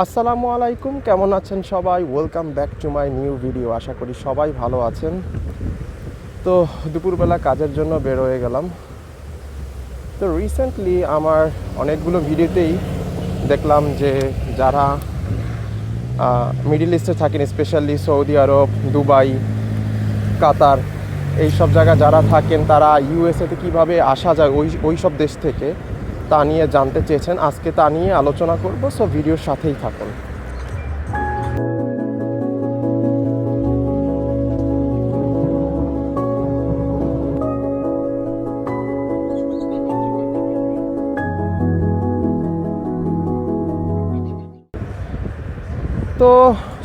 আসসালামু আলাইকুম, কেমন আছেন সবাই? Welcome back to my new video আশা করি সবাই ভালো আছেন। তো দুপুরবেলা কাজের জন্য বের হয়ে গেলাম। তো রিসেন্টলি আমার অনেকগুলো ভিডিওতেই দেখলাম যে যারা মিডিল ইস্টে থাকেন specially Saudi Arab Dubai Qatar এই সব জায়গায় যারা থাকেন, তারা ইউএসএতে কীভাবে আসা যায়, ওই ওই সব দেশ থেকে তা নিয়ে জানতে চেয়েছেন, আজকে তা নিয়ে আলোচনা করব সো ভিডিওর সাথেই থাকুন। তো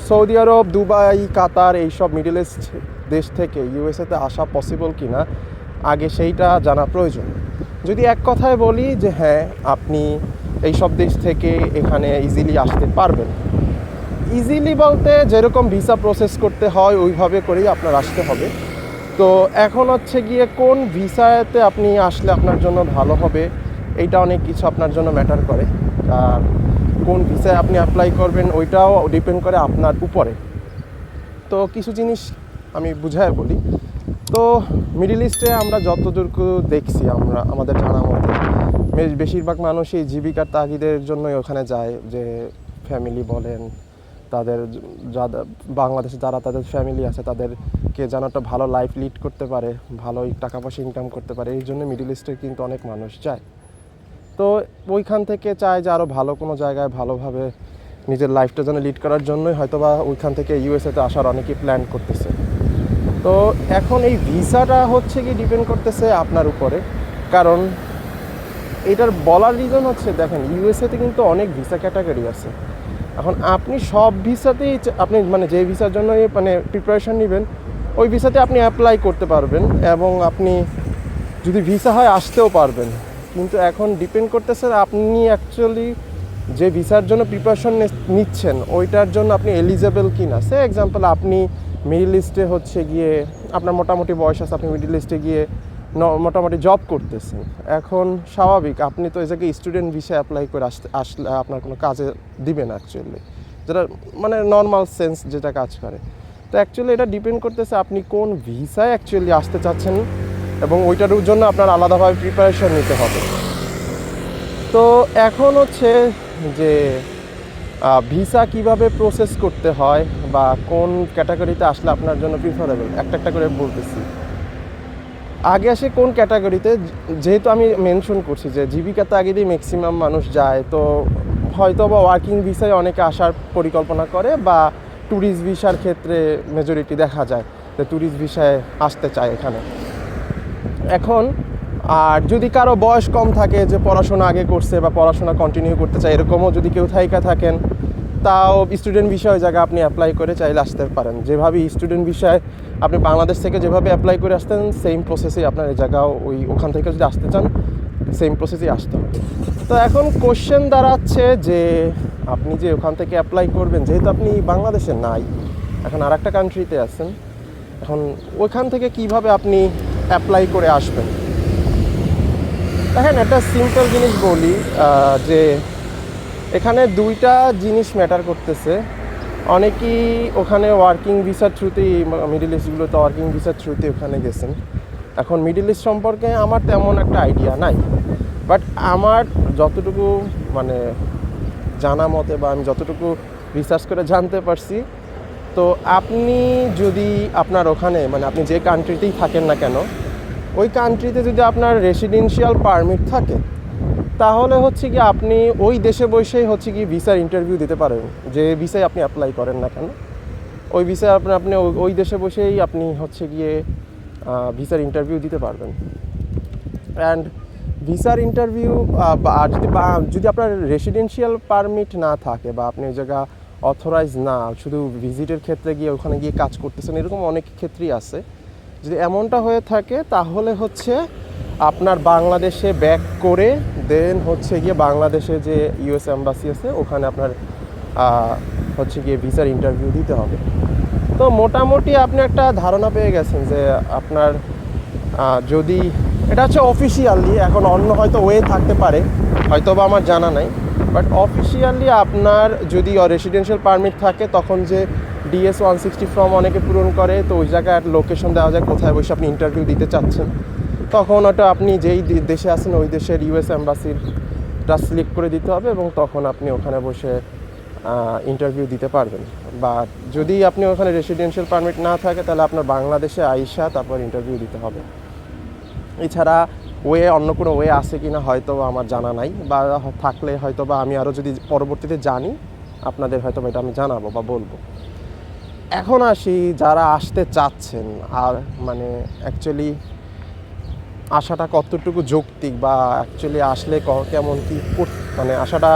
সৌদি আরব, দুবাই, কাতার, এইসব মিডল ইস্ট দেশ থেকে ইউএসএতে আসা পসিবল কিনা, আগে সেইটা জানা প্রয়োজন। যদি এক কথায় বলি যে হ্যাঁ আপনি এই সব দেশ থেকে এখানে ইজিলি আসতে পারবেন। ইজিলি বলতে যেরকম ভিসা প্রসেস করতে হয়, ওইভাবে করেই আপনার আসতে হবে। তো এখন হচ্ছে গিয়ে কোন ভিসাতে আপনি আসলে আপনার জন্য ভালো হবে, এইটা অনেক কিছু আপনার জন্য ম্যাটার করে। আর কোন ভিসায় আপনি অ্যাপ্লাই করবেন, ওইটাও ডিপেন্ড করে আপনার উপরে। তো কিছু জিনিস আমি বুঝায় বলি। তো মিডিল ইস্টে আমরা যতটুকু দেখছি, আমরা আমাদের জানা মতে বেশ- বেশিরভাগ মানুষই জীবিকার তাগিদের জন্যই ওখানে যায়, যে ফ্যামিলি বলেন, তাদের যাদের বাংলাদেশে যারা তাদের ফ্যামিলি আছে, তাদেরকে যেন একটা ভালো লাইফ লিড করতে পারে, ভালো টাকা পয়সা ইনকাম করতে পারে, এই জন্য মিডিল ইস্টে কিন্তু অনেক মানুষ যায়। তো ওইখান থেকে চায় যে আরও ভালো কোনো জায়গায় ভালোভাবে নিজের লাইফটা যেন লিড করার জন্যই হয়তো বা ওইখান থেকে ইউএসএতে আসার অনেকেই প্ল্যান করতেছে। তো এখন এই ভিসাটা হচ্ছে কি ডিপেন্ড করতেছে আপনার উপরে। কারণ এটার বলার রিজন হচ্ছে, দেখেন ইউএসএতে কিন্তু অনেক ভিসা ক্যাটাগরি আছে। এখন আপনি সব ভিসাতেই আপনি মানে যে ভিসার জন্য মানে প্রিপারেশন নেবেন, ওই ভিসাতে আপনি অ্যাপ্লাই করতে পারবেন এবং আপনি যদি ভিসা হয় আসতেও পারবেন। কিন্তু এখন ডিপেন্ড করতেছে আপনি অ্যাকচুয়ালি যে ভিসার জন্য প্রিপারেশন নিচ্ছেন, ওইটার জন্য আপনি এলিজেবল কি না সে এক্সাম্পল আপনি মিডিল ইস্টে হচ্ছে গিয়ে আপনার মোটামুটি বয়স আছে, আপনি মিডিল ইস্টে গিয়ে মোটামুটি জব করতেছেন। এখন স্বাভাবিক, আপনি তো জায়গায় স্টুডেন্ট ভিসা অ্যাপ্লাই করে আসতে, আসলে আপনার কোনো কাজে দিবেন অ্যাকচুয়ালি যেটা মানে নর্মাল সেন্স যেটা কাজ করে। তো অ্যাকচুয়ালি এটা ডিপেন্ড করতেছে আপনি কোন ভিসায় অ্যাকচুয়ালি আসতে চাচ্ছেন এবং ওইটার জন্য আপনার আলাদাভাবে প্রিপারেশন নিতে হবে। তো এখন হচ্ছে যে ভিসা কীভাবে প্রসেস করতে হয় বা কোন ক্যাটাগরিতে আসলে আপনার জন্য প্রিফারেবল একটা একটা করে বলতেছি। আগে আসে কোন ক্যাটাগরিতে যেহেতু আমি মেনশন করছি যে জীবিকাতে আগে দিয়ে ম্যাক্সিমাম মানুষ যায়, তো হয়তো বা ওয়ার্কিং ভিসায় অনেকে আসার পরিকল্পনা করে বা ট্যুরিস্ট ভিসার ক্ষেত্রে মেজরিটি দেখা যায় যে ট্যুরিস্ট ভিসায় আসতে চায় এখানে। এখন আর যদি কারও বয়স কম থাকে যে পড়াশোনা আগে করছে বা পড়াশোনা কন্টিনিউ করতে চায়, এরকমও যদি কেউ থাইকা থাকেন, তাও স্টুডেন্ট বিষয়ে জায়গা আপনি অ্যাপ্লাই করে চাইলে আসতে পারেন। যেভাবে স্টুডেন্ট বিষয়ে আপনি বাংলাদেশ থেকে যেভাবে অ্যাপ্লাই করে আসতেন সেম প্রসেসেই আপনার এই জায়গাও ওই ওখান থেকে যদি আসতে চান সেম প্রসেসেই আসতে হবে। তো এখন কোশ্চেন দাঁড়াচ্ছে যে আপনি যে ওখান থেকে অ্যাপ্লাই করবেন, যেহেতু আপনি বাংলাদেশে নাই, এখন আর একটা কান্ট্রিতে আছেন, এখন ওইখান থেকে কীভাবে আপনি অ্যাপ্লাই করে আসবেন? দেখেন একটা সিম্পল জিনিস বলি যে এখানে দুইটা জিনিস ম্যাটার করতেছে। অনেকেই ওখানে ওয়ার্কিং ভিসার থ্রুতেই মিডিল ইস্টগুলোতে ওয়ার্কিং ভিসার থ্রুতে ওখানে গেছেন। এখন মিডিল ইস্ট সম্পর্কে আমার তেমন একটা আইডিয়া নাই। বাট আমার যতটুকু মানে জানা মতে বা আমি যতটুকু রিসার্চ করে জানতে পারছি, তো আপনি যদি আপনার ওখানে মানে আপনি যে কান্ট্রিতেই থাকেন না কেন ওই কান্ট্রিতে যদি আপনার রেসিডেন্সিয়াল পারমিট থাকে, তাহলে হচ্ছে কি আপনি ওই দেশে বসেই হচ্ছে কি ভিসার ইন্টারভিউ দিতে পারেন। যে ভিসায় আপনি অ্যাপ্লাই করেন না কেন। ওই ভিসায় আপনি আপনি ওই- দেশে বসেই আপনি হচ্ছে গিয়ে ভিসার ইন্টারভিউ দিতে পারবেন। অ্যান্ড ভিসার ইন্টারভিউ আর যদি বা, যদি আপনার রেসিডেন্সিয়াল পারমিট না থাকে বা আপনি ওই জায়গা অথরাইজ না, শুধু ভিজিটের ক্ষেত্রে গিয়ে ওখানে গিয়ে কাজ করতেছেন, এরকম অনেক ক্ষেত্রেই আছে। যদি এমনটা হয়ে থাকে, তাহলে হচ্ছে আপনার বাংলাদেশে ব্যাক করে দেন হচ্ছে গিয়ে বাংলাদেশে যে ইউএস এম্বাসি আছে, ওখানে আপনার হচ্ছে গিয়ে ভিসার ইন্টারভিউ দিতে হবে। তো মোটামুটি আপনি একটা ধারণা পেয়ে গেছেন যে আপনার যদি, এটা হচ্ছে অফিসিয়ালি এখন অন্য হয়তো ওয়ে থাকতে পারে হয়তো বা আমার জানা নাই বাট অফিসিয়ালি আপনার যদি রেসিডেন্সিয়াল পারমিট থাকে, তখন যে ডিএস ওয়ান সিক্সটি ফর্ম অনেকে পূরণ করে, তো ওই জায়গায় লোকেশন দেওয়া যায়, কোথায় বসে আপনি ইন্টারভিউ দিতে চাচ্ছেন। তখন ওটা আপনি যেই দেশে আছেন, ওই দেশের ইউএস অ্যাম্বাসিরটা সিলেক্ট করে দিতে হবে এবং তখন আপনি ওখানে বসে ইন্টারভিউ দিতে পারবেন। বা যদি আপনি ওখানে রেসিডেন্সিয়াল পারমিট না থাকে, তাহলে আপনার বাংলাদেশে আইসা তারপর ইন্টারভিউ দিতে হবে। এছাড়া ওয়ে, অন্য কোনো ওয়ে আছে কি না হয়তো আমার জানা নাই, বা থাকলে হয়তো বা আমি আরও যদি পরবর্তীতে জানি, আপনাদের হয়তো এটা আমি জানাব বা বলব। এখন আসি যারা আসতে চাচ্ছেন আর মানে অ্যাকচুয়ালি আশাটা কতটুকু যৌক্তিক বা অ্যাকচুয়ালি আসলে কেমন কি মানে আশাটা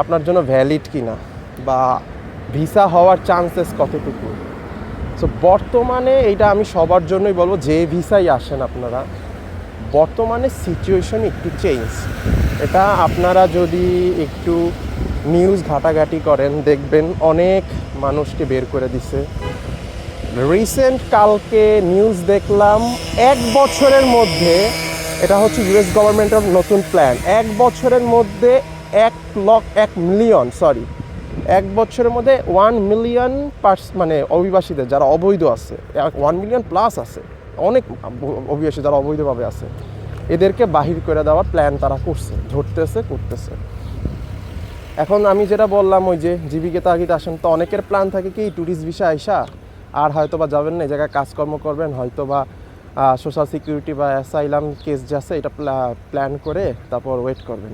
আপনার জন্য ভ্যালিড কি না বা ভিসা হওয়ার চান্সেস কতটুকু? সো বর্তমানে এইটা আমি সবার জন্যই বলব, যে ভিসাই আসেন আপনারা, বর্তমানে সিচুয়েশন একটু চেঞ্জ এটা আপনারা যদি একটু নিউজ ঘাটাঘাটি করেন, দেখবেন অনেক মানুষকে বের করে দিছে। রিসেন্ট কালকে নিউজ দেখলাম, এক বছরের মধ্যে, এটা হচ্ছে ইউএস গভর্নমেন্টের নতুন প্ল্যান এক বছরের মধ্যে এক লক, এক মিলিয়ন সরি এক বছরের মধ্যে ওয়ান মিলিয়ন পার্স মানে অভিবাসীদের যারা অবৈধ আছে ওয়ান মিলিয়ন প্লাস আছে, অনেক অভিবাসী যারা অবৈধভাবে আছে, এদেরকে বাহির করে দেওয়ার প্ল্যান তারা করছে, ধরতেছে, করতেছে। এখন আমি যেটা বললাম, ওই যে জীবিকা তাগিদ আসেন, তো অনেকের প্ল্যান থাকে কি ট্যুরিস্ট ভিসা আইসা আর হয়তো বা যাবেন না, এই জায়গায় কাজকর্ম করবেন হয়তো বা সোশ্যাল সিকিউরিটি বা অ্যাসাইলাম কেস যে আছে, এটা প্ল্যান করে তারপর ওয়েট করবেন।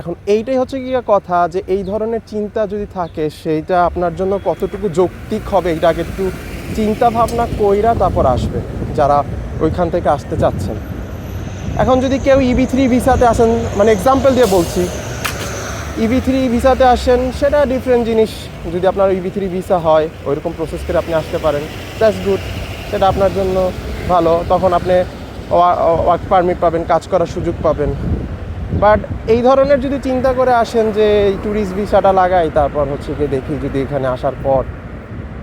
এখন এইটাই হচ্ছে কি কথা যে এই ধরনের চিন্তা যদি থাকে, সেইটা আপনার জন্য কতটুকু যৌক্তিক হবে এটা আগে একটু চিন্তা ভাবনা কইরা তারপর আসবে, যারা ওইখান থেকে আসতে চাচ্ছেন। এখন যদি কেউ ইবি থ্রি ভিসাতে আসেন মানে এক্সাম্পল দিয়ে বলছি ইভি থ্রি ভিসাতে আসেন, সেটা ডিফারেন্ট জিনিস। যদি আপনার ইভি থ্রি ভিসা হয়, ওইরকম প্রসেস করে আপনি আসতে পারেন। দ্যাটস গুড সেটা আপনার জন্য ভালো। তখন আপনি ওয়ার্ক পারমিট পাবেন, কাজ করার সুযোগ পাবেন। বাট এই ধরনের যদি চিন্তা করে আসেন যে, এই ট্যুরিস্ট ভিসাটা লাগাই, তারপর হচ্ছে গিয়ে দেখি যদি এখানে আসার পর।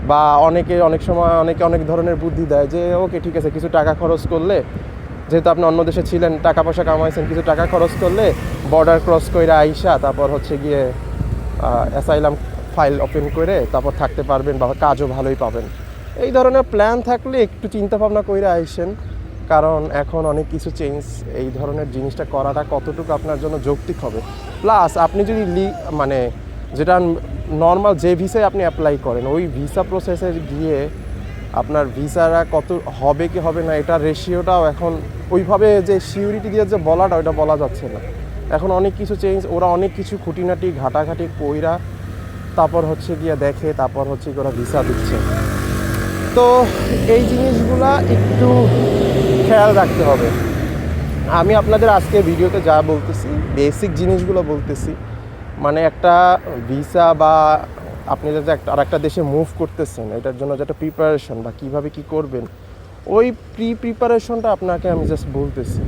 বা অনেকে অনেক সময় অনেকে অনেক ধরনের বুদ্ধি দেয় যে, ওকে, ঠিক আছে, কিছু টাকা খরচ করলে যেহেতু আপনি অন্য দেশে ছিলেন, টাকা পয়সা কামাইছেন, কিছু টাকা খরচ করলে বর্ডার ক্রস করে আইসা তারপর হচ্ছে গিয়ে অ্যাসাইলাম ফাইল ওপেন করে তারপর থাকতে পারবেন বা কাজও ভালোই পাবেন। এই ধরনের প্ল্যান থাকলে একটু চিন্তা ভাবনা করে আইসেন, কারণ এখন অনেক কিছু চেঞ্জ এই ধরনের জিনিসটা করাটা কতটুকু আপনার জন্য যৌক্তিক হবে। প্লাস আপনি যদি লি মানে যেটা নর্মাল যে ভিসায় আপনি অ্যাপ্লাই করেন, ওই ভিসা প্রসেসে গিয়ে আপনার ভিসারা কত হবে কি হবে না এটা রেশিওটাও এখন ওইভাবে যে সিউরিটি দিয়ে যে বলাটা, ওইটা বলা যাচ্ছে না। এখন অনেক কিছু চেঞ্জ ওরা অনেক কিছু খুঁটিনাটি, ঘাটাঘাটি কইরা তারপর হচ্ছে গিয়ে দেখে, তারপর হচ্ছে ওরা ভিসা দিচ্ছে। তো এই জিনিসগুলা একটু খেয়াল রাখতে হবে। আমি আপনাদের আজকে ভিডিওতে যা বলতেছি বেসিক জিনিসগুলো বলতেছি মানে একটা ভিসা বা আপনি যাতে আর একটা দেশে মুভ করতেছেন, এটার জন্য যেটা প্রিপারেশন বা কীভাবে কি করবেন, ওই প্রি প্রিপারেশনটা আপনাকে আমি জাস্ট বলতেছি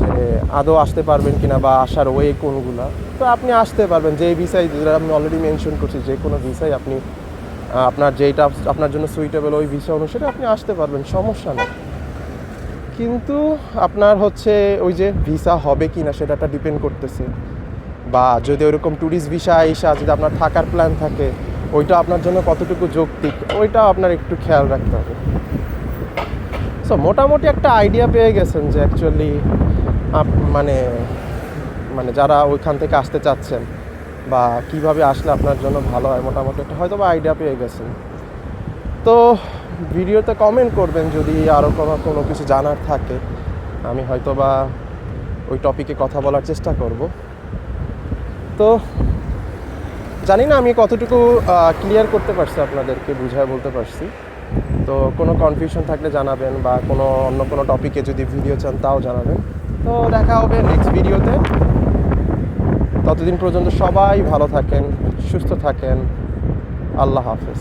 যে আদৌ আসতে পারবেন কিনা বা আসার ওয়ে কোনগুলো। তো আপনি আসতে পারবেন যে ভিসাই যেটা আমি অলরেডি মেনশন করছি, যে কোনো ভিসাই আপনি আপনার যেটা আপনার জন্য সুইটেবল ওই ভিসা অনুসারে আপনি আসতে পারবেন, সমস্যা নেই। কিন্তু আপনার হচ্ছে ওই যে ভিসা হবে কি না সেটা ডিপেন্ড করতেছে। বা যদি ওরকম ট্যুরিস্ট ভিসা আইসা যদি আপনার থাকার প্ল্যান থাকে, ওইটা আপনার জন্য কতটুকু যৌক্তিক ওইটা আপনার একটু খেয়াল রাখতে হবে। সো মোটামুটি একটা আইডিয়া পেয়ে গেছেন যে অ্যাকচুয়ালি মানে মানে যারা ওইখান থেকে আসতে চাচ্ছেন বা কীভাবে আসলে আপনার জন্য ভালো হয় মোটামুটি একটা হয়তো বা আইডিয়া পেয়ে গেছেন। তো ভিডিওতে কমেন্ট করবেন যদি আরও কোনো কোনো কিছু জানার থাকে, আমি হয়তো বা ওই টপিকে কথা বলার চেষ্টা করব। তো জানি না আমি কতটুকু ক্লিয়ার করতে পারছি আপনাদেরকে, বুঝায় বলতে পারছি। তো কোনো কনফিউশন থাকলে জানাবেন বা কোনো অন্য কোনো টপিকে যদি ভিডিও চান তাও জানাবেন। তো দেখা হবে নেক্সট ভিডিওতে ততদিন পর্যন্ত সবাই ভালো থাকেন, সুস্থ থাকেন। আল্লাহ হাফেজ।